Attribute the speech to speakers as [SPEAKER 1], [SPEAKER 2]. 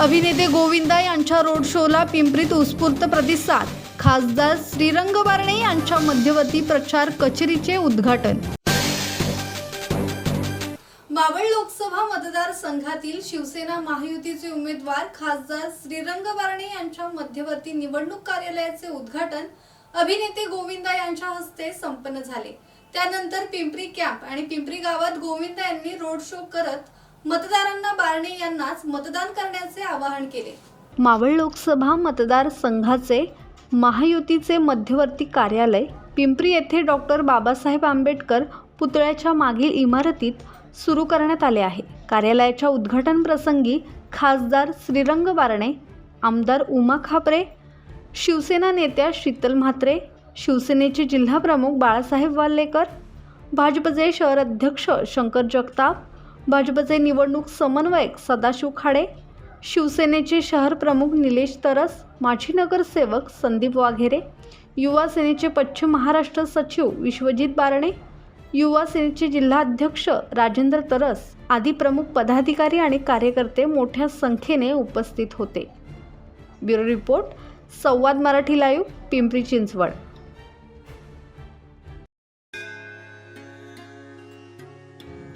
[SPEAKER 1] अभिनेते गोविंदा यांच्या रोड शोला पिंपरीत उत्स्फूर्त प्रतिसाद. खासदार श्रीरंग बारणे यांच्या मध्यवर्ती प्रचार कचेरीचे उद्घाटन. मावळ लोकसभा मतदारसंघातील शिवसेना महायुतीचे उमेदवार खासदार श्रीरंग बारणे यांच्या मध्यवर्ती निवडणूक कार्यालयाचे उद्घाटन अभिनेते गोविंदा यांच्या हस्ते संपन्न झाले. त्यानंतर पिंपरी कॅम्प आणि पिंपरी गावात गोविंदा यांनी रोड शो करत मतदारांना बारणे यांनाच मतदान करण्याचे आवाहन केले. मावळ लोकसभा मतदारसंघाचे महायुतीचे मध्यवर्ती कार्यालय पिंपरी येथे डॉक्टर बाबासाहेब आंबेडकर पुतळ्याच्या मागील इमारतीत सुरू करण्यात आले आहे. कार्यालयाच्या उद्घाटन प्रसंगी खासदार श्रीरंग बारणे आमदार उमा खापरे शिवसेना नेत्या शीतल म्हात्रे शिवसेनेचे जिल्हाप्रमुख बाळासाहेब वाल्लेकर भाजपचे शहर अध्यक्ष शंकर जगताप भाजपचे निवडणूक समन्वयक सदाशिव खाडे शिवसेनेचे शहर प्रमुख निलेश तरस माजी नगरसेवक संदीप वाघेरे युवा सेनेचे पश्चिम महाराष्ट्र सचिव विश्वजित बारणे युवा सेनेचे जिल्हाध्यक्ष राजेंद्र तरस आदी प्रमुख पदाधिकारी आणि कार्यकर्ते मोठ्या संख्येने उपस्थित होते. Bureau report Samvad Marathi live Pimpri Chinchwad.